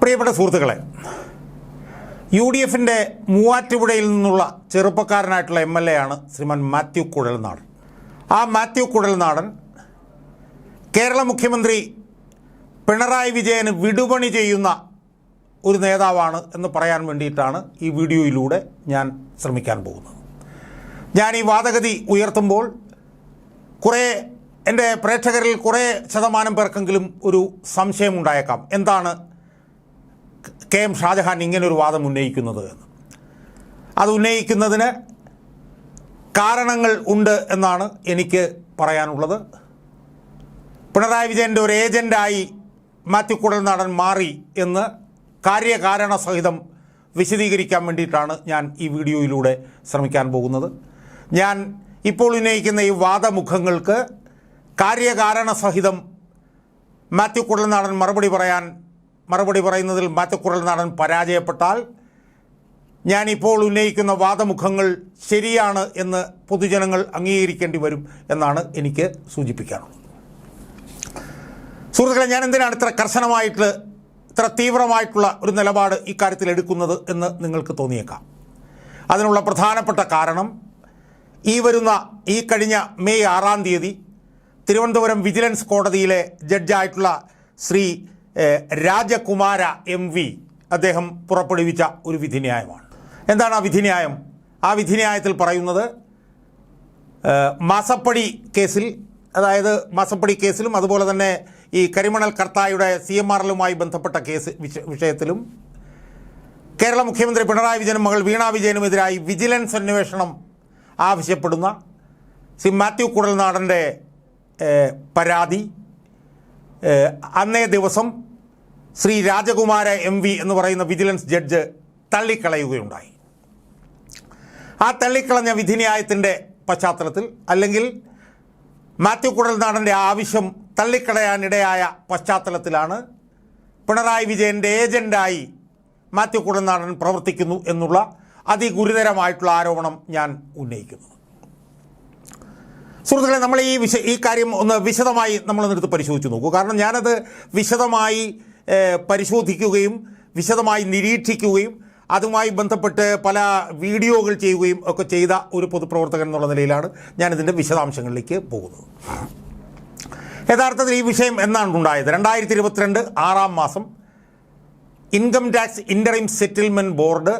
പ്രിയപ്പെട്ട സുഹൃത്തുക്കളെ U D എഫിന്റെ മൂവാറ്റുപുഴയിൽ നിന്നുള്ള ചെറുപ്പക്കാരനായിട്ടുള്ള എം എൽ എ ആണ് ശ്രീമാൻ മാത്യു കുഴൽനാടൻ. ആ മാത്യു കുഴൽനാടൻ കേരള മുഖ്യമന്ത്രി പിണറായി വിജയന് വിടുപണി ചെയ്യുന്ന ഒരു നേതാവാണ് എന്ന് പറയാൻ വേണ്ടിയിട്ടാണ് ഈ വീഡിയോയിലൂടെ ഞാൻ ശ്രമിക്കാൻ പോകുന്നത്. ഞാൻ ഈ വാദഗതി ഉയർത്തുമ്പോൾ കുറേ എന്റെ പ്രേക്ഷകരിൽ കുറേ ശതമാനം പേർക്കെങ്കിലും ഒരു സംശയമുണ്ടായേക്കാം. എന്താണ് കെ എം ഷാജഹാൻ ഇങ്ങനൊരു വാദം ഉന്നയിക്കുന്നത് എന്ന്. അത് ഉന്നയിക്കുന്നതിന് കാരണങ്ങൾ ഉണ്ട് എന്നാണ് എനിക്ക് പറയാനുള്ളത്. പിണറായി വിജയന്റെ ഒരു ഏജന്റായി മാത്യു നടൻ മാറി എന്ന് കാര്യകാരണ സഹിതം വിശദീകരിക്കാൻ വേണ്ടിയിട്ടാണ് ഞാൻ ഈ വീഡിയോയിലൂടെ ശ്രമിക്കാൻ പോകുന്നത്. ഞാൻ ഇപ്പോൾ ഉന്നയിക്കുന്ന ഈ വാദമുഖങ്ങൾക്ക് കാര്യകാരണ സഹിതം മാത്യു നടൻ മറുപടി പറയാൻ മറുപടി പറയുന്നതിൽ മാറ്റക്കുറൽ നടൻ പരാജയപ്പെട്ടാൽ ഞാനിപ്പോൾ ഉന്നയിക്കുന്ന വാദമുഖങ്ങൾ ശരിയാണ് എന്ന് പൊതുജനങ്ങൾ അംഗീകരിക്കേണ്ടി വരും എന്നാണ് എനിക്ക് സൂചിപ്പിക്കാനുള്ളത്. സുഹൃത്തുക്കളെ ഞാൻ എന്തിനാണ് ഇത്ര കർശനമായിട്ട് ഇത്ര തീവ്രമായിട്ടുള്ള ഒരു നിലപാട് ഇക്കാര്യത്തിൽ എടുക്കുന്നത് എന്ന് നിങ്ങൾക്ക് തോന്നിയേക്കാം. അതിനുള്ള പ്രധാനപ്പെട്ട കാരണം ഈ വരുന്ന ഈ കഴിഞ്ഞ മെയ് ആറാം തീയതി തിരുവനന്തപുരം വിജിലൻസ് കോടതിയിലെ ജഡ്ജായിട്ടുള്ള ശ്രീ രാജകുമാര എം വി അദ്ദേഹം പുറപ്പെടുവിച്ച ഒരു വിധിന്യായമാണ്. എന്താണ് ആ വിധിന്യായം? ആ വിധിന്യായത്തിൽ പറയുന്നത് മാസപ്പടി കേസിൽ അതായത് മാസപ്പടി കേസിലും അതുപോലെ തന്നെ ഈ കരിമണൽ കർത്തായുടെ സി എം ആർ ബന്ധപ്പെട്ട കേസ് വിഷ- വിഷയത്തിലും കേരള മുഖ്യമന്ത്രി പിണറായി വിജയനും മകൾ വീണ വിജയനുമെതിരായി വിജിലൻസ് അന്വേഷണം ആവശ്യപ്പെടുന്ന സി മാത്യു കുടൽനാടന്റെ പരാതി അന്നേ ദിവസം ശ്രീ രാജകുമാര എം വി എന്ന് പറയുന്ന വിജിലൻസ് ജഡ്ജ് തള്ളിക്കളയുകയുണ്ടായി. ആ തള്ളിക്കളഞ്ഞ വിധിന്യായത്തിന്റെ പശ്ചാത്തലത്തിൽ അല്ലെങ്കിൽ മാത്യു കുടൽനാടന്റെ ആവശ്യം തള്ളിക്കളയാനിടയായ പശ്ചാത്തലത്തിലാണ് പിണറായി വിജയന്റെ ഏജന്റായി മാത്യു കുടൽനാടൻ പ്രവർത്തിക്കുന്നു എന്നുള്ള അതിഗുരുതരമായിട്ടുള്ള ആരോപണം ഞാൻ ഉന്നയിക്കുന്നു. സുഹൃത്തുക്കളെ നമ്മൾ ഈ വിശ ഈ കാര്യം ഒന്ന് വിശദമായി നമ്മളൊന്നെടുത്ത് പരിശോധിച്ച് നോക്കൂ. കാരണം ഞാനത് വിശദമായി പരിശോധിക്കുകയും വിശദമായി നിരീക്ഷിക്കുകയും അതുമായി ബന്ധപ്പെട്ട് പല വീഡിയോകൾ ചെയ്യുകയും ഒക്കെ ചെയ്ത ഒരു പൊതുപ്രവർത്തകൻ എന്നുള്ള നിലയിലാണ് ഞാനിതിന്റെ വിശദാംശങ്ങളിലേക്ക് പോകുന്നത്. യഥാർത്ഥത്തിൽ ഈ വിഷയം എന്നാണ് ഉണ്ടായത്? രണ്ടായിരത്തി ഇരുപത്തിരണ്ട് ആറാം മാസം income tax interim settlement board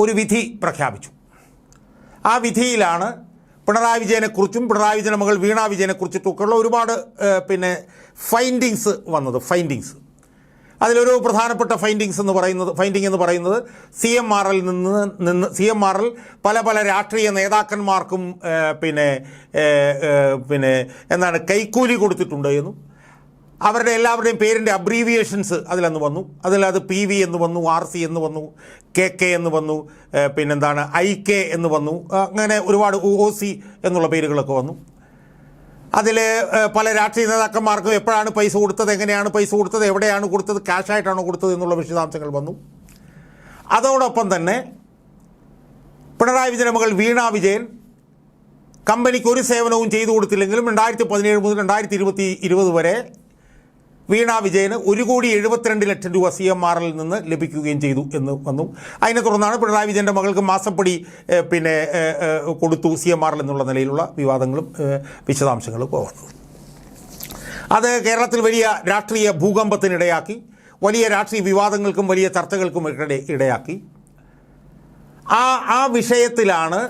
ഒരു വിധി പ്രഖ്യാപിച്ചു. ആ വിധിയിലാണ് പിണറായി വിജയനെക്കുറിച്ചും പിണറായി വിജയന്റെ മകൾ വീണ വിജയനെക്കുറിച്ചിട്ടൊക്കെയുള്ള ഒരുപാട് പിന്നെ ഫൈൻഡിങ്സ് വന്നത് ഫൈൻഡിങ്സ് അതിലൊരു പ്രധാനപ്പെട്ട ഫൈൻഡിങ്സ് എന്ന് പറയുന്നത് ഫൈൻഡിങ് എന്ന് പറയുന്നത് സി എം ആർ എൽ നിന്ന് നിന്ന് സി എം ആർ എൽ പല പല രാഷ്ട്രീയ നേതാക്കന്മാർക്കും പിന്നെ പിന്നെ എന്താണ് കൈക്കൂലി കൊടുത്തിട്ടുണ്ട് എന്നും അവരുടെ എല്ലാവരുടെയും പേരിന്റെ അബ്രീവിയേഷൻസ് അതിലന്ന് വന്നു. അതിലത് പി വി എന്ന് വന്നു ആർ സി എന്ന് വന്നു കെ കെ എന്ന് വന്നു പിന്നെന്താണ് ഐ കെ എന്ന് വന്നു അങ്ങനെ ഒരുപാട് ഒ സി എന്നുള്ള പേരുകളൊക്കെ വന്നു. അതിൽ പല രാഷ്ട്രീയ നേതാക്കന്മാർക്കും എപ്പോഴാണ് പൈസ കൊടുത്തത് എങ്ങനെയാണ് പൈസ കൊടുത്തത് എവിടെയാണ് കൊടുത്തത് ക്യാഷായിട്ടാണോ കൊടുത്തത് എന്നുള്ള വിശദാംശങ്ങൾ വന്നു. അതോടൊപ്പം തന്നെ പിണറായി വിജയൻ മകൾ വീണ വിജയൻ കമ്പനിക്ക് ഒരു സേവനവും ചെയ്തു കൊടുത്തില്ലെങ്കിലും രണ്ടായിരത്തി പതിനേഴ് മുതൽ രണ്ടായിരത്തി ഇരുപത്തി ഇരുപത് വരെ വീണ വിജയന് ഒരു കോടി എഴുപത്തിരണ്ട് ലക്ഷം രൂപ സി എം ആറിൽ നിന്ന് ലഭിക്കുകയും ചെയ്തു എന്ന് വന്നു. അതിനെ തുടർന്നാണ് പിണറായി വിജയന്റെ മകൾക്ക് മാസപ്പടി പിന്നെ കൊടുത്തു സി എം ആറിൽ എന്നുള്ള നിലയിലുള്ള വിവാദങ്ങളും വിശദാംശങ്ങളും ഇപ്പോൾ വന്നത് അത് കേരളത്തിൽ വലിയ രാഷ്ട്രീയ ഭൂകമ്പത്തിനിടയാക്കി വലിയ രാഷ്ട്രീയ വിവാദങ്ങൾക്കും വലിയ ചർച്ചകൾക്കും ഇടയാക്കി. ആ ആ വിഷയത്തിലാണ്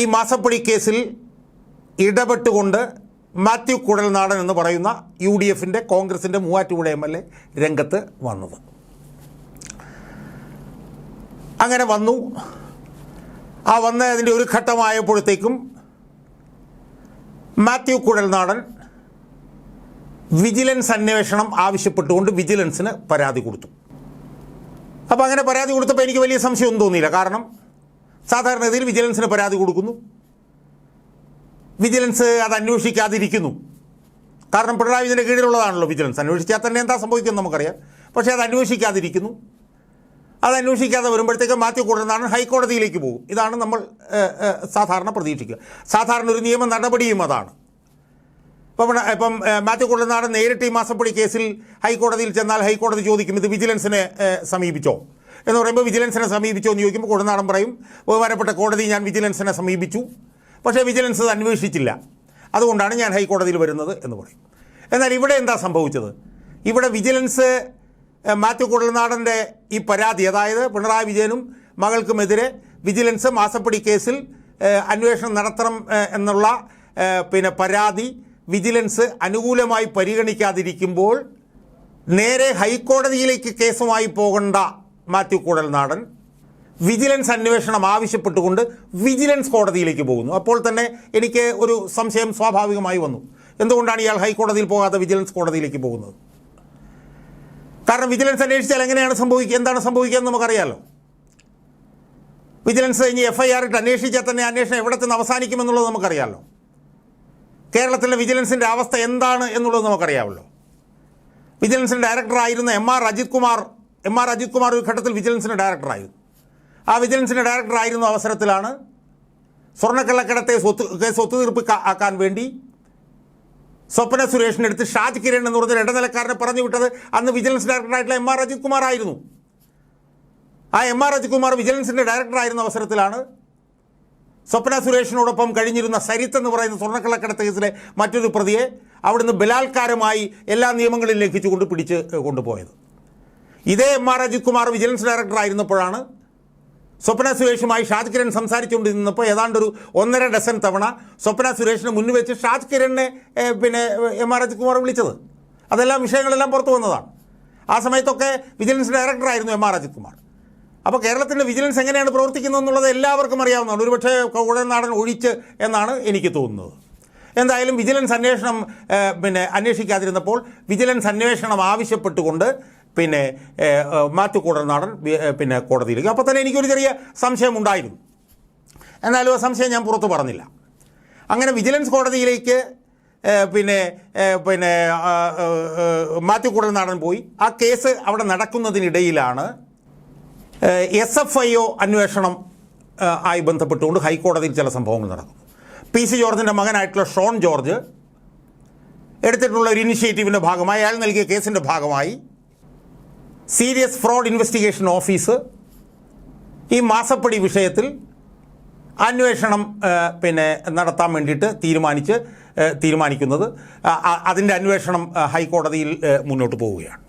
ഈ മാസപ്പടി കേസിൽ ഇടപെട്ടുകൊണ്ട് മാത്യു കുഴൽനാടൻ എന്ന് പറയുന്ന യു ഡി എഫിന്റെ കോൺഗ്രസിന്റെ മൂവാറ്റുപുഴ എം എൽ എ രംഗത്ത് വന്നത്. അങ്ങനെ വന്നു. ആ വന്നതിന്റെ ഒരു ഘട്ടമായപ്പോഴത്തേക്കും മാത്യു കുഴൽനാടൻ വിജിലൻസ് അന്വേഷണം ആവശ്യപ്പെട്ടുകൊണ്ട് വിജിലൻസിന് പരാതി കൊടുത്തു. അപ്പോൾ അങ്ങനെ പരാതി കൊടുത്തപ്പോൾ എനിക്ക് വലിയ സംശയമൊന്നും തോന്നിയില്ല. കാരണം സാധാരണഗതിയിൽ വിജിലൻസിന് പരാതി കൊടുക്കുന്നു. വിജിലൻസ് അത് അന്വേഷിക്കാതിരിക്കുന്നു. കാരണം പിണറായി വിജയന്റെ കീഴിലുള്ളതാണല്ലോ വിജിലൻസ്. അന്വേഷിക്കാതെ തന്നെ എന്താ സംഭവിക്കുന്നത് നമുക്കറിയാം. പക്ഷേ അത് അന്വേഷിക്കാതിരിക്കുന്നു. അത് അന്വേഷിക്കാതെ വരുമ്പോഴത്തേക്ക് മാറ്റി കൂടുന്നതാണ് ഹൈക്കോടതിയിലേക്ക് പോകും. ഇതാണ് നമ്മൾ സാധാരണ പ്രതീക്ഷിക്കുക. സാധാരണ ഒരു നിയമ നടപടിയും അതാണ്. ഇപ്പം ഇപ്പം മാത്യു കുള്ളനാടൻ നേരിട്ട് ഈ മാസപ്പടി കേസിൽ ഹൈക്കോടതിയിൽ ചെന്നാൽ ഹൈക്കോടതി ചോദിക്കും ഇത് വിജിലൻസിനെ സമീപിച്ചോ? എന്ന് പറയുമ്പോൾ വിജിലൻസിനെ സമീപിച്ചോ എന്ന് ചോദിക്കുമ്പോൾ കൊടുനാടൻ പറയും ബഹുമാനപ്പെട്ട കോടതി ഞാൻ വിജിലൻസിനെ സമീപിച്ചു. പക്ഷേ വിജിലൻസ് അത് അന്വേഷിച്ചില്ല. അതുകൊണ്ടാണ് ഞാൻ ഹൈക്കോടതിയിൽ വരുന്നത് എന്ന് പറയും. എന്നാൽ ഇവിടെ എന്താ സംഭവിച്ചത്? ഇവിടെ വിജിലൻസ് മാത്യു കുടൽനാടന്റെ ഈ പരാതി അതായത് പിണറായി വിജയനും മകൾക്കുമെതിരെ വിജിലൻസ് മാസപ്പടി കേസിൽ അന്വേഷണം നടത്തണം എന്നുള്ള പിന്നെ പരാതി വിജിലൻസ് അനുകൂലമായി പരിഗണിക്കാതിരിക്കുമ്പോൾ നേരെ ഹൈക്കോടതിയിലേക്ക് കേസുമായി പോകേണ്ട മാത്യു കുഴൽനാടൻ വിജിലൻസ് അന്വേഷണം ആവശ്യപ്പെട്ടുകൊണ്ട് വിജിലൻസ് കോടതിയിലേക്ക് പോകുന്നു. അപ്പോൾ തന്നെ എനിക്ക് ഒരു സംശയം സ്വാഭാവികമായി വന്നു. എന്തുകൊണ്ടാണ് ഇയാൾ ഹൈക്കോടതിയിൽ പോകാതെ വിജിലൻസ് കോടതിയിലേക്ക് പോകുന്നത്? കാരണം വിജിലൻസ് അന്വേഷിച്ചാൽ എങ്ങനെയാണ് സംഭവിക്കുക എന്താണ് സംഭവിക്കുക എന്ന് നമുക്കറിയാമല്ലോ വിജിലൻസ് ഇനി എഫ് ഐ ആർ ഇട്ട് അന്വേഷിച്ചാൽ തന്നെ അന്വേഷണം എവിടെ ചെന്ന് അവസാനിക്കുമെന്നുള്ളത് നമുക്കറിയാമല്ലോ കേരളത്തിലെ വിജിലൻസിന്റെ അവസ്ഥ എന്താണ് എന്നുള്ളത് നമുക്കറിയാമല്ലോ. വിജിലൻസിന്റെ ഡയറക്ടറായിരുന്ന M R Ajith Kumar M R Ajith Kumar ഒരു ഘട്ടത്തിൽ വിജിലൻസിന്റെ ഡയറക്ടറായിരുന്നു. ആ വിജിലൻസിന്റെ ഡയറക്ടർ ആയിരുന്ന അവസരത്തിലാണ് സ്വർണക്കള്ളക്കടത്തെ സ്വത്ത് കേസ് ഒത്തുതീർപ്പ് ആക്കാൻ വേണ്ടി സ്വപ്ന സുരേഷിന്റെ അടുത്ത് ഷാജ് കിരൺ എന്ന് പറഞ്ഞ ഇടനിലക്കാരനെ പറഞ്ഞു വിട്ടത് അന്ന് വിജിലൻസ് ഡയറക്ടറായിട്ടുള്ള എം ആർ അജിത് കുമാർ ആയിരുന്നു. ആ എം ആർ അജിത് കുമാർ വിജിലൻസിന്റെ ഡയറക്ടറായിരുന്ന അവസരത്തിലാണ് സ്വപ്ന സുരേഷിനോടൊപ്പം കഴിഞ്ഞിരുന്ന സരിത്ത് എന്ന് പറയുന്ന സ്വർണക്കള്ളക്കടത്ത് കേസിലെ മറ്റൊരു പ്രതിയെ അവിടുന്ന് ബലാത്കാരമായി എല്ലാ നിയമങ്ങളും ലംഘിച്ചുകൊണ്ട് പിടിച്ച് കൊണ്ടുപോയത്. ഇതേ M R Ajith Kumar vigilance director ആയിരുന്നപ്പോഴാണ് Swapna സുരേഷുമായി ഷാജ് കിരൺ സംസാരിച്ചുകൊണ്ടിരുന്നപ്പോൾ ഏതാണ്ട് ഒരു ഒന്നര ഡസൻ തവണ സ്വപ്ന സുരേഷിന് മുന്നിൽ വെച്ച് ഷാജ് കിരണിനെ പിന്നെ എം ആർ അജിത് കുമാർ വിളിച്ചത്. അതെല്ലാം വിഷയങ്ങളെല്ലാം പുറത്തു വന്നതാണ്. ആ സമയത്തൊക്കെ വിജിലൻസ് ഡയറക്ടറായിരുന്നു എം ആർ അജിത് കുമാർ അപ്പോൾ കേരളത്തിന്റെ വിജിലൻസ് എങ്ങനെയാണ് പ്രവർത്തിക്കുന്നത് എന്നുള്ളത് എല്ലാവർക്കും അറിയാവുന്നതാണ്. ഒരുപക്ഷെ കുഴനാടൻ ഒഴിച്ച് എന്നാണ് എനിക്ക് തോന്നുന്നത്. എന്തായാലും വിജിലൻസ് അന്വേഷണം പിന്നെ അന്വേഷിക്കാതിരുന്നപ്പോൾ വിജിലൻസ് അന്വേഷണം ആവശ്യപ്പെട്ടുകൊണ്ട് പിന്നെ മാത്യു കുഴൽനാടൻ വി- പിന്നെ കോടതിയിലേക്ക് അപ്പോൾ തന്നെ എനിക്കൊരു ചെറിയ സംശയം സംശയമുണ്ടായിരുന്നു. എന്നാലും ആ സംശയം ഞാൻ പുറത്ത് പറഞ്ഞില്ല. അങ്ങനെ വിജിലൻസ് കോടതിയിലേക്ക് പിന്നെ പിന്നെ മാത്യു കുഴൽനാടൻ പോയി. ആ കേസ് അവിടെ നടക്കുന്നതിനിടയിലാണ് എസ് എഫ് ഐ ഒ അന്വേഷണം ആയി ബന്ധപ്പെട്ടുകൊണ്ട് ഹൈക്കോടതിയിൽ ചില സംഭവങ്ങൾ നടക്കുന്നു. പി സി ജോർജിന്റെ മകനായിട്ടുള്ള ഷോൺ ജോർജ് എടുത്തിട്ടുള്ള ഒരു ഇനിഷ്യേറ്റീവിന്റെ ഭാഗമായി അയാൾ നൽകിയ കേസിന്റെ ഭാഗമായി സീരിയസ് ഫ്രോഡ് ഇൻവെസ്റ്റിഗേഷൻ ഓഫീസ് ഈ മാസപ്പടി വിഷയത്തിൽ അന്വേഷണം പിന്നെ നടത്താൻ വേണ്ടിയിട്ട് തീരുമാനിച്ച് തീരുമാനിക്കുന്നത്. അതിന്റെ അന്വേഷണം ഹൈക്കോടതിയിൽ മുന്നോട്ട് പോവുകയാണ്.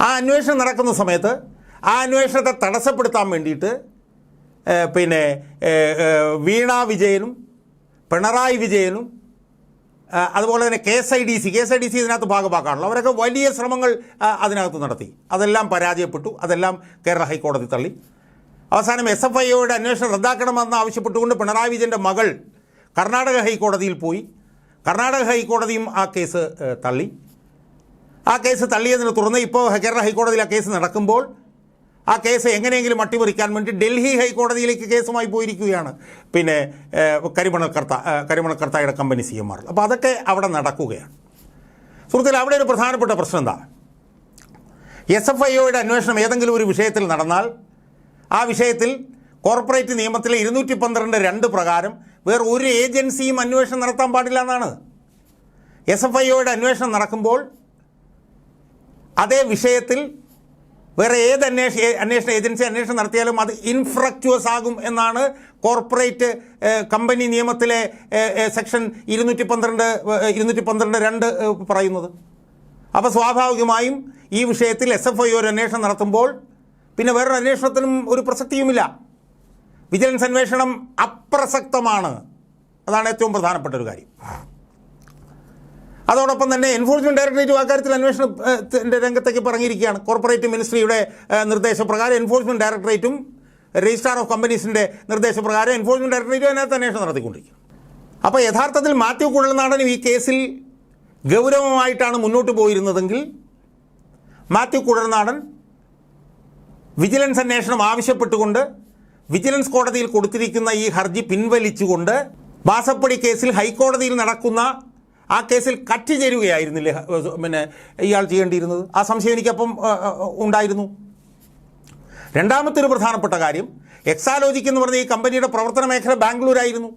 ആ അന്വേഷണം നടക്കുന്ന സമയത്ത് ആ അന്വേഷണത്തെ തടസ്സപ്പെടുത്താൻ വേണ്ടിയിട്ട് പിന്നെ വീണ വിജയനും പിണറായി വിജയനും അതുപോലെ തന്നെ K S I D C K S I D C ഇതിനകത്ത് ഭാഗമാക്കാണല്ലോ. അവരൊക്കെ വലിയ ശ്രമങ്ങൾ അതിനകത്ത് നടത്തി. അതെല്ലാം പരാജയപ്പെട്ടു. അതെല്ലാം കേരള ഹൈക്കോടതി തള്ളി. അവസാനം എസ് എഫ് ഐയുടെ അന്വേഷണം റദ്ദാക്കണമെന്ന് ആവശ്യപ്പെട്ടുകൊണ്ട് പിണറായി വിജയന്റെ മകൾ കർണാടക ഹൈക്കോടതിയിൽ പോയി. കർണാടക ഹൈക്കോടതിയും ആ കേസ് തള്ളി. ആ കേസ് തള്ളിയതിന് തുടർന്ന് ഇപ്പോൾ കേരള ഹൈക്കോടതിയിൽ ആ കേസ് നടക്കുമ്പോൾ ആ കേസ് എങ്ങനെയെങ്കിലും അട്ടിമറിക്കാൻ വേണ്ടി ഡൽഹി ഹൈക്കോടതിയിലേക്ക് കേസുമായി പോയിരിക്കുകയാണ്. പിന്നെ കരിമണക്കർത്ത Kartha company C M R അപ്പോൾ അതൊക്കെ അവിടെ നടക്കുകയാണ്. സുഹൃത്തുക്കൾ അവിടെ ഒരു പ്രധാനപ്പെട്ട പ്രശ്നം എന്താ? എസ് എഫ് ഐ ഒയുടെ അന്വേഷണം ഏതെങ്കിലും ഒരു വിഷയത്തിൽ നടന്നാൽ ആ വിഷയത്തിൽ കോർപ്പറേറ്റ് നിയമത്തിലെ ഇരുന്നൂറ്റി പന്ത്രണ്ട് രണ്ട് പ്രകാരം വേറെ ഒരു ഏജൻസിയും അന്വേഷണം നടത്താൻ പാടില്ല എന്നാണ്. എസ് എഫ് ഐ ഒയുടെ അന്വേഷണം നടക്കുമ്പോൾ അതേ വിഷയത്തിൽ വേറെ ഏത് അന്വേഷ അന്വേഷണ ഏജൻസി അന്വേഷണം നടത്തിയാലും അത് ഇൻഫ്രക്ച്വസ് ആകും എന്നാണ് കോർപ്പറേറ്റ് കമ്പനി നിയമത്തിലെ സെക്ഷൻ ഇരുന്നൂറ്റി പന്ത്രണ്ട് ഇരുന്നൂറ്റി പന്ത്രണ്ട് രണ്ട് പറയുന്നത്. അപ്പോൾ സ്വാഭാവികമായും ഈ വിഷയത്തിൽ എസ് എഫ് ഐ ഒരു അന്വേഷണം നടത്തുമ്പോൾ പിന്നെ വേറൊരു അന്വേഷണത്തിനും ഒരു പ്രസക്തിയുമില്ല. വിജിലൻസ് അന്വേഷണം അപ്രസക്തമാണ്. അതാണ് ഏറ്റവും പ്രധാനപ്പെട്ട ഒരു കാര്യം. അതോടൊപ്പം തന്നെ എൻഫോഴ്സ്മെന്റ് ഡയറക്ടറേറ്റ് അക്കാര്യത്തിൽ അന്വേഷണത്തിന്റെ രംഗത്തേക്ക് പറഞ്ഞിരിക്കുകയാണ്. കോർപ്പറേറ്റ് മിനിസ്ട്രിയുടെ നിർദ്ദേശപ്രകാരം എൻഫോഴ്സ്മെന്റ് ഡയറക്ടറേറ്റും രജിസ്ട്രാർ ഓഫ് കമ്പനീസിന്റെ നിർദ്ദേശപ്രകാരം എൻഫോഴ്സ്മെന്റ് ഡയറക്ടറേറ്റും അതിനകത്ത് അന്വേഷണം നടത്തിക്കൊണ്ടിരിക്കും അപ്പോൾ യഥാർത്ഥത്തിൽ മാത്യു കുഴൽനാടനും ഈ കേസിൽ ഗൗരവമായിട്ടാണ് മുന്നോട്ട് പോയിരുന്നതെങ്കിൽ മാത്യു കുഴൽനാടൻ വിജിലൻസ് അന്വേഷണം ആവശ്യപ്പെട്ടുകൊണ്ട് വിജിലൻസ് കോടതിയിൽ കൊടുത്തിരിക്കുന്ന ഈ ഹർജി പിൻവലിച്ചുകൊണ്ട് ബാസപ്പടി കേസിൽ ഹൈക്കോടതിയിൽ നടക്കുന്ന ആ കേസിൽ കറ്റ് ചേരുകയായിരുന്നില്ലേ പിന്നെ ഇയാൾ ചെയ്യേണ്ടിയിരുന്നത്. ആ സംശയം എനിക്കപ്പം ഉണ്ടായിരുന്നു. രണ്ടാമത്തെ ഒരു പ്രധാനപ്പെട്ട കാര്യം എക്സാലോജിക്ക് എന്ന് പറഞ്ഞ ഈ കമ്പനിയുടെ പ്രവർത്തന മേഖല ബാംഗ്ലൂരായിരുന്നു.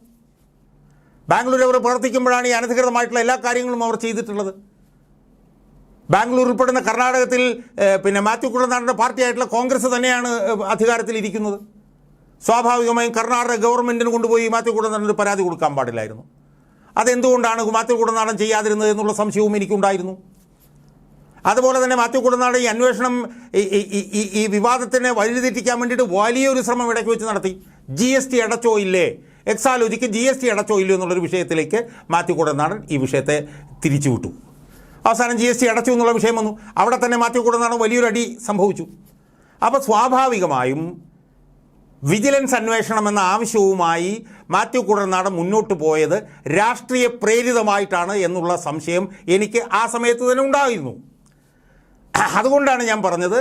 ബാംഗ്ലൂർ അവർ പ്രവർത്തിക്കുമ്പോഴാണ് ഈ അനധികൃതമായിട്ടുള്ള എല്ലാ കാര്യങ്ങളും അവർ ചെയ്തിട്ടുള്ളത്. ബാംഗ്ലൂർ ഉൾപ്പെടുന്ന കർണാടകത്തിൽ പിന്നെ മാത്യു കുഴൽനാടന്റെ പാർട്ടിയായിട്ടുള്ള കോൺഗ്രസ് തന്നെയാണ് അധികാരത്തിലിരിക്കുന്നത്. സ്വാഭാവികമായും കർണാടക ഗവൺമെന്റിന് കൊണ്ടുപോയി മാത്യു ഒരു പരാതി കൊടുക്കാൻ പാടില്ലായിരുന്നു. അതെന്തുകൊണ്ടാണ് മാത്യു കൂടനാടൻ ചെയ്യാതിരുന്നത് എന്നുള്ള സംശയവും എനിക്കുണ്ടായിരുന്നു. അതുപോലെ തന്നെ മാത്യു കുടനാട് ഈ അന്വേഷണം ഈ വിവാദത്തിനെ വഴിതെറ്റിക്കാൻ വേണ്ടിയിട്ട് വലിയൊരു ശ്രമം ഇടയ്ക്ക് വെച്ച് നടത്തി. ജി എസ് ടി അടച്ചോ ഇല്ലേ? എക്സാലോജിക്ക് ജി എസ് ടി അടച്ചോ ഇല്ലയോ എന്നുള്ളൊരു വിഷയത്തിലേക്ക് മാത്യു കുടനാടൻ ഈ വിഷയത്തെ തിരിച്ചുവിട്ടു. അവസാനം ജി എസ് ടി അടച്ചു എന്നുള്ള വിഷയം വന്നു. അവിടെ തന്നെ മാത്യു കുടനാടൻ വലിയൊരു അടി സംഭവിച്ചു. അപ്പോൾ സ്വാഭാവികമായും വിജിലൻസ് അന്വേഷണം എന്ന ആവശ്യവുമായി മാത്യു കുടനാട് മുന്നോട്ട് പോയത് രാഷ്ട്രീയ പ്രേരിതമായിട്ടാണ് എന്നുള്ള സംശയം എനിക്ക് ആ സമയത്ത് തന്നെ ഉണ്ടായിരുന്നു. അതുകൊണ്ടാണ് ഞാൻ പറഞ്ഞത്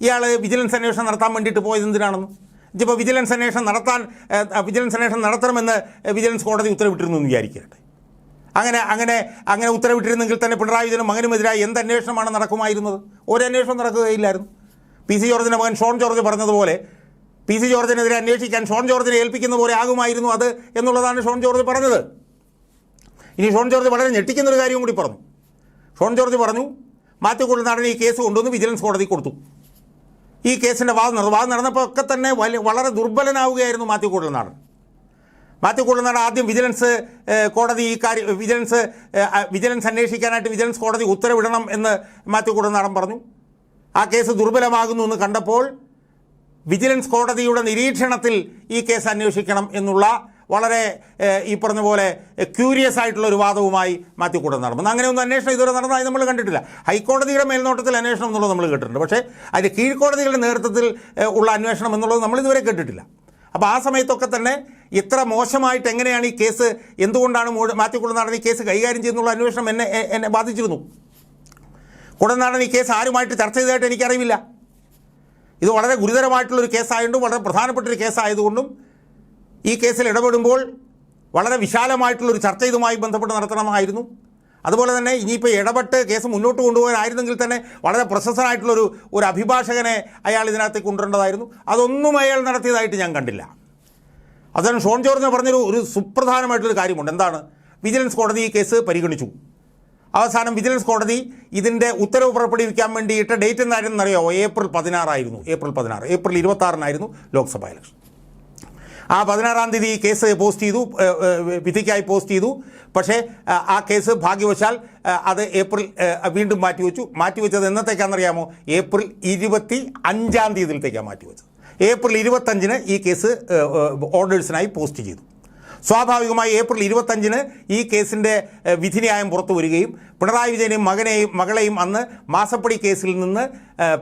ഇയാൾ വിജിലൻസ് അന്വേഷണം നടത്താൻ വേണ്ടിയിട്ട് പോയത് എന്തിനാണെന്ന്. ഇപ്പോൾ വിജിലൻസ് അന്വേഷണം നടത്താൻ വിജിലൻസ് അന്വേഷണം നടത്തണമെന്ന് വിജിലൻസ് കോടതി ഉത്തരവിട്ടിരുന്നു എന്ന് വിചാരിക്കട്ടെ. അങ്ങനെ അങ്ങനെ അങ്ങനെ ഉത്തരവിട്ടിരുന്നെങ്കിൽ തന്നെ പിണറായി വിജയനും മകനുമെതിരായി എന്ത് അന്വേഷണമാണ് നടക്കുമായിരുന്നത്? ഒരു അന്വേഷണം നടക്കുകയില്ലായിരുന്നു. പി സി ജോർജിന്റെ മകൻ ഷോൺ ജോർജ് പറഞ്ഞതുപോലെ പി സി ജോർജിനെതിരെ അന്വേഷിക്കാൻ ഷോൺ ജോർജിനെ ഏൽപ്പിക്കുന്ന പോലെ ആകുമായിരുന്നു അത് എന്നുള്ളതാണ് ഷോൺ ജോർജ് പറഞ്ഞത്. ഇനി ഷോൺ ജോർജ് വളരെ ഞെട്ടിക്കുന്നൊരു കാര്യവും കൂടി പറഞ്ഞു. ഷോൺ ജോർജ് പറഞ്ഞു മാത്യു കുഴൽനാടൻ ഈ കേസ് കൊണ്ടുവന്ന് വിജിലൻസ് കോടതി കൊടുത്തു. ഈ കേസിന്റെ വാദം നടന്നു. വാദം നടന്നപ്പോൾ ഒക്കെ തന്നെ വളരെ ദുർബലനാവുകയായിരുന്നു മാത്യു കുഴൽനാടൻ. മാത്യു കുഴൽനാടൻ ആദ്യം വിജിലൻസ് കോടതി ഈ കാര്യം വിജിലൻസ് വിജിലൻസ് അന്വേഷിക്കാനായിട്ട് വിജിലൻസ് കോടതി ഉത്തരവിടണം എന്ന് മാത്യു കുഴൽനാടൻ പറഞ്ഞു. ആ കേസ് ദുർബലമാകുന്നു എന്ന് കണ്ടപ്പോൾ വിജിലൻസ് കോടതിയുടെ നിരീക്ഷണത്തിൽ ഈ കേസ് അന്വേഷിക്കണം എന്നുള്ള വളരെ ഈ പറഞ്ഞ പോലെ ക്യൂരിയസ് ആയിട്ടുള്ള ഒരു വാദവുമായി മാറ്റി കൂടെ നടന്നു. അങ്ങനെ ഒന്നും അന്വേഷണം ഇതുവരെ നടന്നതായി നമ്മൾ കണ്ടിട്ടില്ല. ഹൈക്കോടതിയുടെ മേൽനോട്ടത്തിൽ അന്വേഷണം എന്നുള്ളത് നമ്മൾ കേട്ടിട്ടുണ്ട്. പക്ഷേ അതിന്റെ കീഴ്ക്കോടതികളുടെ നേതൃത്വത്തിൽ ഉള്ള അന്വേഷണം എന്നുള്ളത് നമ്മൾ ഇതുവരെ കേട്ടിട്ടില്ല. അപ്പോൾ ആ സമയത്തൊക്കെ തന്നെ ഇത്ര മോശമായിട്ട് എങ്ങനെയാണ് ഈ കേസ് എന്തുകൊണ്ടാണ് മാത്യു കുടനാടൻ ഈ കേസ് കൈകാര്യം ചെയ്യുന്നുള്ള അന്വേഷണം എന്നെ എന്നെ ബാധിച്ചിരുന്നു. കുടനാടൻ ഈ കേസ് ആരുമായിട്ട് ചർച്ച ചെയ്തതായിട്ട് എനിക്കറിയില്ല ഇത് വളരെ ഗുരുതരമായിട്ടുള്ളൊരു കേസായതുകൊണ്ടും വളരെ പ്രധാനപ്പെട്ടൊരു കേസായതുകൊണ്ടും ഈ കേസിൽ ഇടപെടുമ്പോൾ വളരെ വിശാലമായിട്ടുള്ളൊരു ചർച്ച ഇതുമായി ബന്ധപ്പെട്ട് നടത്തണമായിരുന്നു. അതുപോലെ തന്നെ ഇനിയിപ്പോൾ ഇടപെട്ട് കേസ് മുന്നോട്ട് കൊണ്ടുപോകാനായിരുന്നെങ്കിൽ തന്നെ വളരെ പ്രശസ്തനായിട്ടുള്ളൊരു ഒരു അഭിഭാഷകനെ അയാൾ ഇതിനകത്തേക്ക് കൊണ്ടുവരേണ്ടതായിരുന്നു. അതൊന്നും അയാൾ നടത്തിയതായിട്ട് ഞാൻ കണ്ടില്ല. അതാണ് ഷോൺ ജോർജ് പറഞ്ഞൊരു ഒരു സുപ്രധാനമായിട്ടൊരു കാര്യമുണ്ട്. എന്താണ്? വിജിലൻസ് കോടതി ഈ കേസ് പരിഗണിച്ചു. അവസാനം വിജിലൻസ് കോടതി ഇതിന്റെ ഉത്തരവ് പുറപ്പെടുവിക്കാൻ വേണ്ടിയിട്ട് ഡേറ്റ് എന്തായിരുന്നു അറിയാമോ ഏപ്രിൽ പതിനാറായിരുന്നു. ഏപ്രിൽ പതിനാറ്. ഏപ്രിൽ ഇരുപത്താറിനായിരുന്നു ലോക്സഭാ ഇലക്ഷൻ. ആ പതിനാറാം തീയതി കേസ് പോസ്റ്റ് ചെയ്തു വിധിക്കായി പോസ്റ്റ് ചെയ്തു. പക്ഷേ ആ, കേസ് ഭാഗ്യവശാൽ അത് ഏപ്രിൽ വീണ്ടും മാറ്റിവെച്ചു. മാറ്റിവെച്ചത് എന്നത്തേക്കാണെന്നറിയാമോ? ഏപ്രിൽ ഇരുപത്തി അഞ്ചാം തീയതിയിലത്തേക്കാണ് മാറ്റിവെച്ചത്. ഏപ്രിൽ ഇരുപത്തഞ്ചിന് ഈ കേസ് ഓർഡേഴ്സിനായി പോസ്റ്റ് ചെയ്തു. സ്വാഭാവികമായി ഏപ്രിൽ ഇരുപത്തഞ്ചിന് ഈ കേസിന്റെ വിധിന്യായം പുറത്തു വരികയും പിണറായി വിജയനെയും മകനെയും മകളെയും അന്ന് മാസപ്പടി കേസിൽ നിന്ന്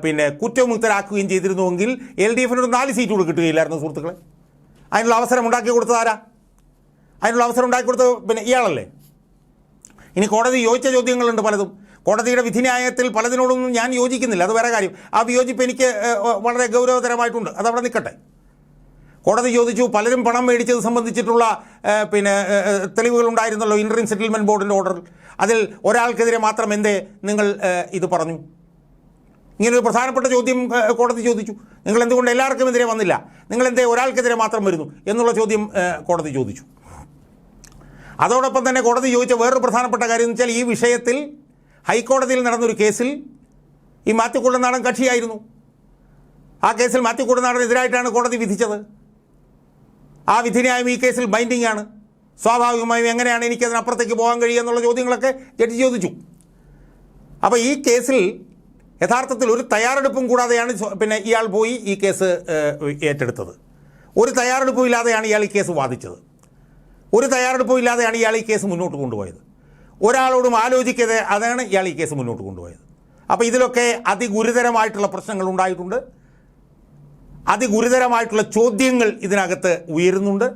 പിന്നെ കുറ്റമുക്തരാക്കുകയും ചെയ്തിരുന്നുവെങ്കിൽ എൽ ഡി എഫിനൊരു നാല് സീറ്റ് കൂടെ കിട്ടുകയില്ലായിരുന്നു സുഹൃത്തുക്കളെ. അതിനുള്ള അവസരം ഉണ്ടാക്കി കൊടുത്തത് ആരാ? അതിനുള്ള അവസരം ഉണ്ടാക്കി കൊടുത്തത് പിന്നെ ഇയാളല്ലേ? ഇനി കോടതി യോജിച്ച ചോദ്യങ്ങളുണ്ട് പലതും. കോടതിയുടെ വിധിന്യായത്തിൽ പലതിനോടൊന്നും ഞാൻ യോജിക്കുന്നില്ല. അത് വേറെ കാര്യം. ആ വിയോജിപ്പ് എനിക്ക് വളരെ ഗൗരവതരമായിട്ടുണ്ട്. അതവിടെ നിൽക്കട്ടെ. കോടതി ചോദിച്ചു പലരും പണം മേടിച്ചത് സംബന്ധിച്ചിട്ടുള്ള പിന്നെ തെളിവുകൾ ഉണ്ടായിരുന്നല്ലോ ഇൻട്രീം സെറ്റിൽമെന്റ് ബോർഡിന്റെ ഓർഡർ അതിൽ ഒരാൾക്കെതിരെ മാത്രം എന്തേ നിങ്ങൾ ഇത് പറഞ്ഞു? ഇങ്ങനൊരു പ്രധാനപ്പെട്ട ചോദ്യം കോടതി ചോദിച്ചു. നിങ്ങൾ എന്തുകൊണ്ട് എല്ലാവർക്കും എതിരെ വന്നില്ല? നിങ്ങൾ എന്തേ ഒരാൾക്കെതിരെ മാത്രം വരുന്നു? എന്നുള്ള ചോദ്യം കോടതി ചോദിച്ചു. അതോടൊപ്പം തന്നെ കോടതി ചോദിച്ച വേറൊരു പ്രധാനപ്പെട്ട കാര്യം എന്ന് വെച്ചാൽ ഈ വിഷയത്തിൽ ഹൈക്കോടതിയിൽ നടന്നൊരു കേസിൽ ഈ മാത്യു കുള്ളനാടൻ കക്ഷിയായിരുന്നു. ആ കേസിൽ മാത്യു എതിരായിട്ടാണ് കോടതി വിധിച്ചത്. ആ വിധിന്യായം ഈ കേസിൽ ബൈൻഡിംഗ് ആണ്. സ്വാഭാവികമായും എങ്ങനെയാണ് എനിക്കതിനപ്പുറത്തേക്ക് പോകാൻ കഴിയുക എന്നുള്ള ചോദ്യങ്ങളൊക്കെ ജഡ്ജി ചോദിച്ചു. അപ്പോൾ ഈ കേസിൽ യഥാർത്ഥത്തിൽ ഒരു തയ്യാറെടുപ്പും കൂടാതെയാണ് പിന്നെ ഇയാൾ പോയി ഈ കേസ് ഏറ്റെടുത്തത്. ഒരു തയ്യാറെടുപ്പും ഇല്ലാതെയാണ് ഇയാൾ ഈ കേസ് വാദിച്ചത്. ഒരു തയ്യാറെടുപ്പും ഇല്ലാതെയാണ് ഇയാൾ ഈ കേസ് മുന്നോട്ട് കൊണ്ടുപോയത്. ഒരാളോടും ആലോചിക്കാതെ അതാണ് ഇയാൾ ഈ കേസ് മുന്നോട്ട് കൊണ്ടുപോയത്. അപ്പോൾ ഇതിലൊക്കെ അതിഗുരുതരമായിട്ടുള്ള പ്രശ്നങ്ങൾ ഉണ്ടായിട്ടുണ്ട്. അതിഗുരുതരമായിട്ടുള്ള ചോദ്യങ്ങൾ ഇതിനകത്ത് ഉയരുന്നുണ്ട്.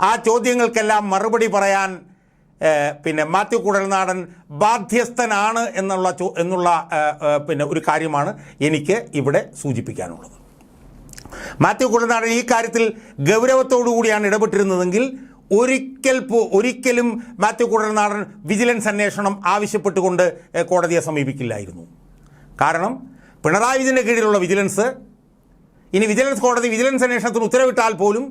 ആ ചോദ്യങ്ങൾക്കെല്ലാം മറുപടി പറയാൻ പിന്നെ മാത്യു കുടൽനാടൻ ബാധ്യസ്ഥനാണ് എന്നുള്ള എന്നുള്ള പിന്നെ ഒരു കാര്യമാണ് എനിക്ക് ഇവിടെ സൂചിപ്പിക്കാനുള്ളത്. മാത്യു കുടൽനാടൻ ഈ കാര്യത്തിൽ ഗൗരവത്തോടു കൂടിയാണ് ഇടപെട്ടിരുന്നതെങ്കിൽ ഒരിക്കൽ പോ ഒരിക്കലും മാത്യു കുടൽനാടൻ വിജിലൻസ് അന്വേഷണം ആവശ്യപ്പെട്ടുകൊണ്ട് കോടതിയെ സമീപിക്കില്ലായിരുന്നു. കാരണം പിണറായി വിജയന്റെ കീഴിലുള്ള വിജിലൻസ് ഇനി വിജിലൻസ് കോടതി വിജിലൻസ് അന്വേഷണത്തിന് ഉത്തരവിട്ടാൽ പോലും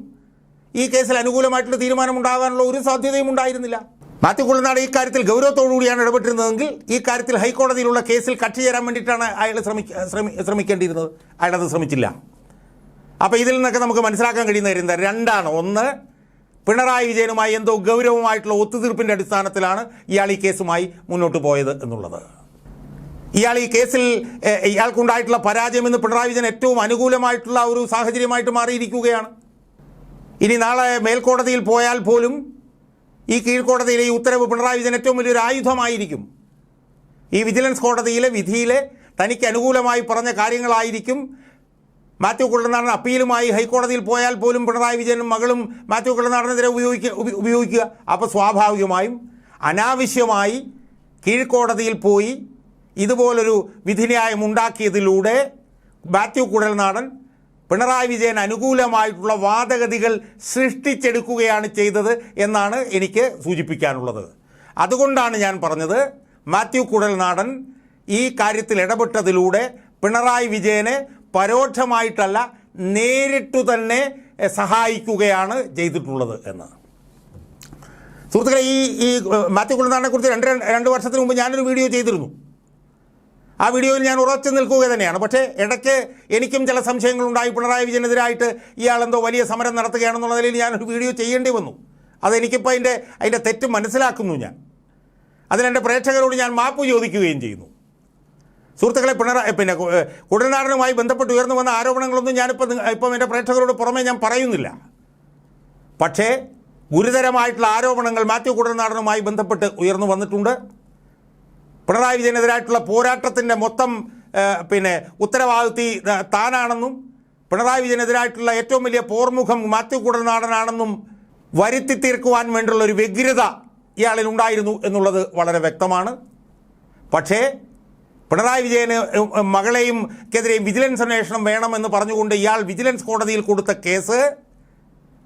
ഈ കേസിൽ അനുകൂലമായിട്ടുള്ള തീരുമാനമുണ്ടാകാനുള്ള ഒരു സാധ്യതയും ഉണ്ടായിരുന്നില്ല. മാത്യു കുളനാട് ഈ കാര്യത്തിൽ ഗൗരവത്തോടുകൂടിയാണ് ഇടപെട്ടിരുന്നതെങ്കിൽ ഈ കാര്യത്തിൽ ഹൈക്കോടതിയിലുള്ള കേസിൽ കക്ഷി ചേരാൻ വേണ്ടിയിട്ടാണ് അയാൾ ശ്രമിക്ക ശ്രമി ശ്രമിക്കേണ്ടിയിരുന്നത്. അയാളത് ശ്രമിച്ചില്ല. അപ്പോൾ ഇതിൽ നിന്നൊക്കെ നമുക്ക് മനസ്സിലാക്കാൻ കഴിയുന്ന കാര്യം എന്താ? രണ്ടാണ്. ഒന്ന് പിണറായി വിജയനുമായി എന്തോ ഗൗരവമായിട്ടുള്ള ഒത്തുതീർപ്പിന്റെ അടിസ്ഥാനത്തിലാണ് ഇയാൾ ഈ കേസുമായി മുന്നോട്ട് പോയത് എന്നുള്ളത്. ഇയാൾ ഈ കേസിൽ ഇയാൾക്കുണ്ടായിട്ടുള്ള പരാജയം എന്ന് പിണറായി വിജയൻ ഏറ്റവും അനുകൂലമായിട്ടുള്ള ഒരു സാഹചര്യമായിട്ട് മാറിയിരിക്കുകയാണ്. ഇനി നാളെ മേൽക്കോടതിയിൽ പോയാൽ പോലും ഈ കീഴ്ക്കോടതിയിലെ ഈ ഉത്തരവ് പിണറായി വിജയൻ ഏറ്റവും വലിയൊരു ആയുധമായിരിക്കും. ഈ വിജിലൻസ് കോടതിയിലെ വിധിയിലെ തനിക്ക് അനുകൂലമായി പറഞ്ഞ കാര്യങ്ങളായിരിക്കും. മാത്യു കുള്ളനാടൻ അപ്പീലുമായി ഹൈക്കോടതിയിൽ പോയാൽ പോലും പിണറായി വിജയനും മകളും മാത്യു കുള്ളനാടനെതിരെ ഉപയോഗിക്കുക ഉപയോഗിക്കുക. അപ്പോൾ സ്വാഭാവികമായും അനാവശ്യമായി കീഴ്ക്കോടതിയിൽ പോയി ഇതുപോലൊരു വിധിന്യായം ഉണ്ടാക്കിയതിലൂടെ മാത്യു കുഴൽനാടൻ പിണറായി വിജയൻ അനുകൂലമായിട്ടുള്ള വാദഗതികൾ സൃഷ്ടിച്ചെടുക്കുകയാണ് ചെയ്തത് എന്നാണ് എനിക്ക് സൂചിപ്പിക്കാനുള്ളത്. അതുകൊണ്ടാണ് ഞാൻ പറഞ്ഞത് മാത്യു കുഴൽനാടൻ ഈ കാര്യത്തിൽ ഇടപെട്ടതിലൂടെ പിണറായി വിജയനെ പരോക്ഷമായിട്ടല്ല നേരിട്ടു തന്നെ സഹായിക്കുകയാണ് ചെയ്തിട്ടുള്ളത് എന്ന്. സുഹൃത്തുക്കളെ ഈ ഈ മാത്യു കുഴൽനാടനെ കുറിച്ച് രണ്ട് രണ്ട് വർഷത്തിന് മുമ്പ് ഞാനൊരു വീഡിയോ ചെയ്തിരുന്നു. ആ വീഡിയോയിൽ ഞാൻ ഉറച്ചു നിൽക്കുക തന്നെയാണ്. പക്ഷേ ഇടയ്ക്ക് എനിക്കും ചില സംശയങ്ങളുണ്ടായി. പിണറായി വിജയനെതിരായിട്ട് ഇയാളെന്തോ വലിയ സമരം നടത്തുകയാണെന്നുള്ള നിലയിൽ ഞാനൊരു വീഡിയോ ചെയ്യേണ്ടി വന്നു. അതെനിക്കിപ്പോൾ അതിന്റെ അതിന്റെ തെറ്റ് മനസ്സിലാക്കുന്നു ഞാൻ. അതിനെന്റെ പ്രേക്ഷകരോട് ഞാൻ മാപ്പ് ചോദിക്കുകയും ചെയ്യുന്നു. സുഹൃത്തുക്കളെ പിണറായി പിന്നെ കുടനാടനുമായി ബന്ധപ്പെട്ട് ഉയർന്നു വന്ന ആരോപണങ്ങളൊന്നും ഞാനിപ്പോൾ ഇപ്പം എന്റെ പ്രേക്ഷകരോട് പുറമേ ഞാൻ പറയുന്നില്ല. പക്ഷേ ഗുരുതരമായിട്ടുള്ള ആരോപണങ്ങൾ മാത്യു കുടനാടനുമായി ബന്ധപ്പെട്ട് ഉയർന്നു വന്നിട്ടുണ്ട്. പിണറായി വിജയനെതിരായിട്ടുള്ള പോരാട്ടത്തിന്റെ മൊത്തം പിന്നെ ഉത്തരവാദിത്തി താനാണെന്നും പിണറായി വിജയനെതിരായിട്ടുള്ള ഏറ്റവും വലിയ പോർമുഖം മാത്യു കുടനാടനാണെന്നും വരുത്തി തീർക്കുവാൻ വേണ്ടിയുള്ള ഒരു വ്യഗ്രത ഇയാളിൽ ഉണ്ടായിരുന്നു എന്നുള്ളത് വളരെ വ്യക്തമാണ്. പക്ഷേ പിണറായി വിജയന് മകളെയും ക്കെതിരെയും വിജിലൻസ് അന്വേഷണം വേണമെന്ന് പറഞ്ഞുകൊണ്ട് ഇയാൾ വിജിലൻസ് കോടതിയിൽ കൊടുത്ത കേസ്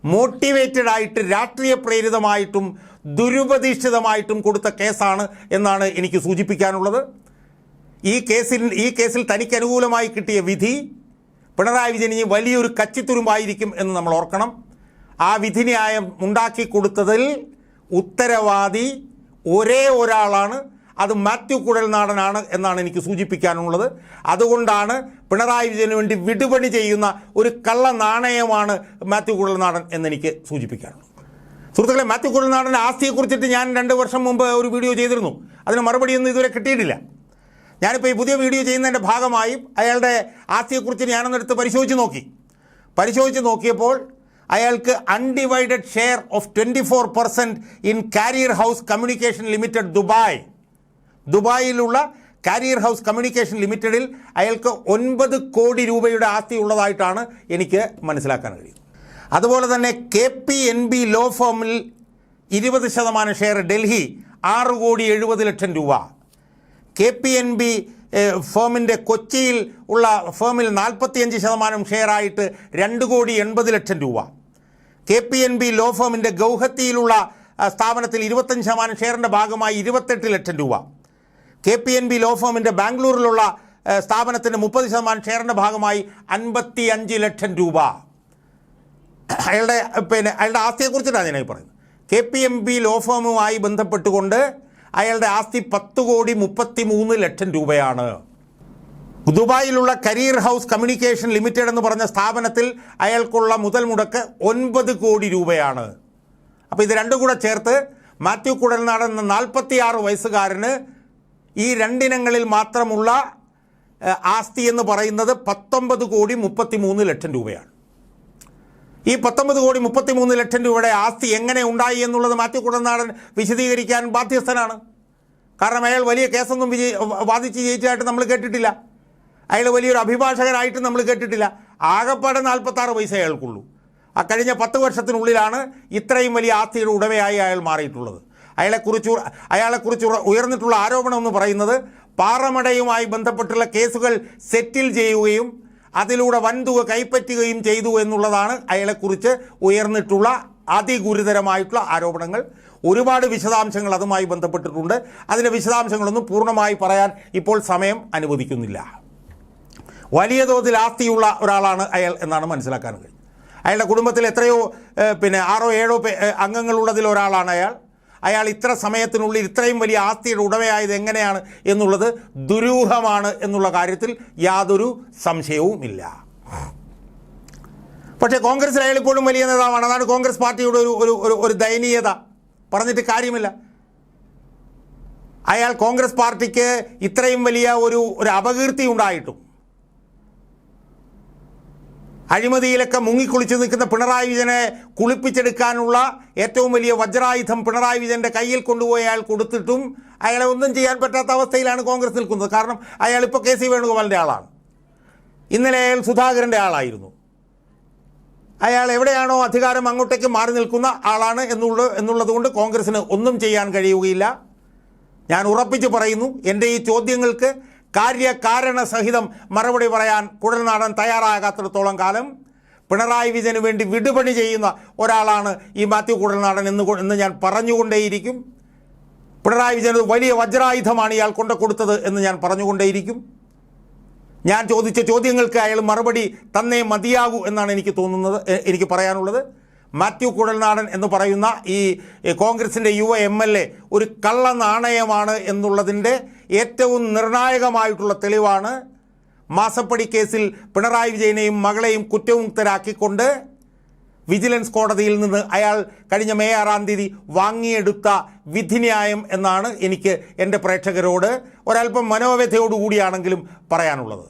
മോട്ടിവേറ്റഡ് ആയിട്ട് രാഷ്ട്രീയ പ്രേരിതമായിട്ടും ദുരുപദീക്ഷിതമായിട്ടും കൊടുത്ത കേസാണ് എന്നാണ് എനിക്ക് സൂചിപ്പിക്കാനുള്ളത്. ഈ കേസിൽ ഈ കേസിൽ തനിക്ക് അനുകൂലമായി കിട്ടിയ വിധി പിണറായി വിജയൻ ഇനി വലിയൊരു കച്ചിത്തുരുമ്പായിരിക്കും എന്ന് നമ്മൾ ഓർക്കണം. ആ വിധിന്യായം ഉണ്ടാക്കി കൊടുത്തതിൽ ഉത്തരവാദി ഒരേ ഒരാളാണ്. അത് മാത്യു കുഴൽനാടനാണ് എന്നാണ് എനിക്ക് സൂചിപ്പിക്കാനുള്ളത്. അതുകൊണ്ടാണ് പിണറായി വിജയന് വേണ്ടി വിടുപണി ചെയ്യുന്ന ഒരു കള്ള നാണയമാണ് മാത്യു കുഴൽനാടൻ എന്നെനിക്ക് സൂചിപ്പിക്കാനുള്ളത്. സുഹൃത്തുക്കളെ മാത്യു കുഴൽനാടന്റെ ആസ്തിയെക്കുറിച്ചിട്ട് ഞാൻ രണ്ട് വർഷം മുമ്പ് ഒരു വീഡിയോ ചെയ്തിരുന്നു. അതിന് മറുപടിയൊന്നും ഇതുവരെ കിട്ടിയിട്ടില്ല. ഞാനിപ്പോൾ ഈ പുതിയ വീഡിയോ ചെയ്യുന്നതിന്റെ ഭാഗമായി അയാളുടെ ആസ്തിയെക്കുറിച്ച് ഞാനൊന്നെടുത്ത് പരിശോധിച്ച് നോക്കി. പരിശോധിച്ച് നോക്കിയപ്പോൾ അയാൾക്ക് undivided share of twenty four percent in carrier house communication limited Dubai ദുബായിലുള്ള carrier house communication ലിമിറ്റഡിൽ അയാൾക്ക് ഒൻപത് കോടി രൂപയുടെ ആസ്തി ഉള്ളതായിട്ടാണ് എനിക്ക് മനസ്സിലാക്കാൻ കഴിയുന്നത്. അതുപോലെ തന്നെ K P N B law ഫോമിൽ ഇരുപത് ശതമാനം ഷെയർ ഡൽഹി ആറ് കോടി എഴുപത് ലക്ഷം രൂപ. കെ പി എൻ ബി ഫേമിന്റെ കൊച്ചിയിൽ ഉള്ള ഫേമിൽ നാൽപ്പത്തിയഞ്ച് ശതമാനം ഷെയറായിട്ട് രണ്ട് കോടി എൺപത് ലക്ഷം രൂപ. K P N B law ഫേമിന്റെ ഗൗഹത്തിയിലുള്ള സ്ഥാപനത്തിൽ ഇരുപത്തഞ്ച് ശതമാനം ഷെയറിന്റെ ഭാഗമായി ഇരുപത്തെട്ട് ലക്ഷം രൂപ. K P N B law ഫേമിന്റെ ബാംഗ്ലൂരിലുള്ള സ്ഥാപനത്തിന്റെ മുപ്പത് ശതമാനം ഷെയറിന്റെ ഭാഗമായി അൻപത്തി അഞ്ച് ലക്ഷം രൂപ. അയാളുടെ പിന്നെ അയാളുടെ ആസ്തിയെക്കുറിച്ചിട്ടാണ് ഞാൻ പറയുന്നത്. K P M B law ഫേമുമായി ബന്ധപ്പെട്ടുകൊണ്ട് അയാളുടെ ആസ്തി പത്ത് കോടി മുപ്പത്തി മൂന്ന് ലക്ഷം രൂപയാണ്. ദുബായിലുള്ള കരിയർ ഹൗസ് കമ്മ്യൂണിക്കേഷൻ ലിമിറ്റഡ് എന്ന് പറഞ്ഞ സ്ഥാപനത്തിൽ അയാൾക്കുള്ള മുതൽ മുടക്ക് ഒൻപത് കോടി രൂപയാണ്. അപ്പോൾ ഇത് രണ്ടും കൂടെ ചേർത്ത് മാത്യു കുടൽനാടൻ എന്ന നാൽപ്പത്തിയാറ് വയസ്സുകാരന് ഈ രണ്ടിനങ്ങളിൽ മാത്രമുള്ള ആസ്തി എന്ന് പറയുന്നത് പത്തൊമ്പത് കോടി മുപ്പത്തി മൂന്ന് ലക്ഷം രൂപയാണ്. ഈ പത്തൊമ്പത് കോടി മുപ്പത്തി മൂന്ന് ലക്ഷം രൂപയുടെ ആസ്തി എങ്ങനെ ഉണ്ടായി എന്നുള്ളത് മാത്യു കുടനാടൻ വിശദീകരിക്കാൻ ബാധ്യസ്ഥനാണ്. കാരണം അയാൾ വലിയ കേസൊന്നും വിജയി വാദിച്ച് ജയിച്ചതായിട്ട് നമ്മൾ കേട്ടിട്ടില്ല. അയാൾ വലിയൊരു അഭിഭാഷകനായിട്ട് നമ്മൾ കേട്ടിട്ടില്ല. ആകപ്പാടെ നാൽപ്പത്താറ് പൈസ അയാൾക്കുള്ളൂ. ആ കഴിഞ്ഞ പത്ത് വർഷത്തിനുള്ളിലാണ് ഇത്രയും വലിയ ആസ്തിയുടെ ഉടമയായി അയാൾ മാറിയിട്ടുള്ളത്. അയാളെക്കുറിച്ച് അയാളെക്കുറിച്ച് ഉയർന്നിട്ടുള്ള ആരോപണം എന്ന് പറയുന്നത് പാറമടയുമായി ബന്ധപ്പെട്ടുള്ള കേസുകൾ സെറ്റിൽ ചെയ്യുകയും അതിലൂടെ വൻതുക കൈപ്പറ്റുകയും ചെയ്തു എന്നുള്ളതാണ് അയാളെക്കുറിച്ച് ഉയർന്നിട്ടുള്ള അതിഗുരുതരമായിട്ടുള്ള ആരോപണങ്ങൾ. ഒരുപാട് വിശദാംശങ്ങൾ അതുമായി ബന്ധപ്പെട്ടിട്ടുണ്ട്. അതിന്റെ വിശദാംശങ്ങളൊന്നും പൂർണമായി പറയാൻ ഇപ്പോൾ സമയം അനുവദിക്കുന്നില്ല. വലിയ തോതിൽ ആസ്തിയുള്ള ഒരാളാണ് അയാൾ എന്നാണ് മനസ്സിലാക്കാൻ കഴിയും അയാളുടെ കുടുംബത്തിൽ എത്രയോ പിന്നെ ആറോ ഏഴോ അംഗങ്ങളുള്ളതിൽ ഒരാളാണ് അയാൾ. അയാൾ ഇത്ര സമയത്തിനുള്ളിൽ ഇത്രയും വലിയ ആസ്തിയുടെ ഉടമയായത് എങ്ങനെയാണ് എന്നുള്ളത് ദുരൂഹമാണ് എന്നുള്ള കാര്യത്തിൽ യാതൊരു സംശയവുമില്ല. പക്ഷേ കോൺഗ്രസ്സിൽ അയാൾ ഇപ്പോഴും വലിയ നേതാവാണ്. അതാണ് കോൺഗ്രസ് പാർട്ടിയുടെ ഒരു ഒരു ഒരു ദയനീയത. പറഞ്ഞിട്ട് കാര്യമില്ല. അയാൾ കോൺഗ്രസ് പാർട്ടിക്ക് ഇത്രയും വലിയ ഒരു ഒരു അപകീർത്തി ഉണ്ടായിട്ടും അഴിമതിയിലൊക്കെ മുങ്ങിക്കുളിച്ച് നിൽക്കുന്ന പിണറായി വിജയനെ കുളിപ്പിച്ചെടുക്കാനുള്ള ഏറ്റവും വലിയ വജ്രായുധം പിണറായി വിജയന്റെ കയ്യിൽ കൊണ്ടുപോയി അയാൾ കൊടുത്തിട്ടും അയാളെ ഒന്നും ചെയ്യാൻ പറ്റാത്ത അവസ്ഥയിലാണ് കോൺഗ്രസ് നിൽക്കുന്നത്. കാരണം അയാൾ ഇപ്പോൾ കെ സി വേണുഗോപാലിന്റെ ആളാണ്. ഇന്നലെ അയാൾ സുധാകരന്റെ ആളായിരുന്നു. അയാൾ എവിടെയാണോ അധികാരം അങ്ങോട്ടേക്ക് മാറി നിൽക്കുന്ന ആളാണ് എന്നുള്ള എന്നുള്ളത് കൊണ്ട് കോൺഗ്രസിന് ഒന്നും ചെയ്യാൻ കഴിയുകയില്ല. ഞാൻ ഉറപ്പിച്ച് പറയുന്നു എന്റെ ഈ ചോദ്യങ്ങൾക്ക് കാര്യകാരണ സഹിതം മറുപടി പറയാൻ കുഴൽനാടൻ തയ്യാറാകാത്തിടത്തോളം കാലം പിണറായി വിജയന് വേണ്ടി വിടുപണി ചെയ്യുന്ന ഒരാളാണ് ഈ മാത്യു കുഴൽനാടൻ എന്ന് എന്ന് ഞാൻ പറഞ്ഞുകൊണ്ടേയിരിക്കും. പിണറായി വിജയൻ വലിയ വജ്രായുധമാണ് ഇയാൾ കൊണ്ടു കൊടുത്തത് എന്ന് ഞാൻ പറഞ്ഞുകൊണ്ടേയിരിക്കും. ഞാൻ ചോദിച്ച ചോദ്യങ്ങൾക്ക് അയാൾ മറുപടി തന്നേ മതിയാകൂ എന്നാണ് എനിക്ക് തോന്നുന്നത് എനിക്ക് പറയാനുള്ളത്. മാത്യു കുഴൽനാടൻ എന്ന് പറയുന്ന ഈ ഈ കോൺഗ്രസിന്റെ യുവ എം എൽ എ ഒരു കള്ള നാണയമാണ് എന്നുള്ളതിന്റെ ഏറ്റവും നിർണായകമായിട്ടുള്ള തെളിവാണ് മാസപ്പടി കേസിൽ പിണറായി വിജയനെയും മകളെയും കുറ്റമുക്തരാക്കിക്കൊണ്ട് വിജിലൻസ് കോടതിയിൽ നിന്ന് അയാൾ കഴിഞ്ഞ മെയ് ആറാം തീയതി വാങ്ങിയെടുത്ത വിധിന്യായം എന്നാണ് എനിക്ക് എന്റെ പ്രേക്ഷകരോട് ഒരല്പം മനോവ്യഥയോടുകൂടിയാണെങ്കിലും പറയാനുള്ളത്.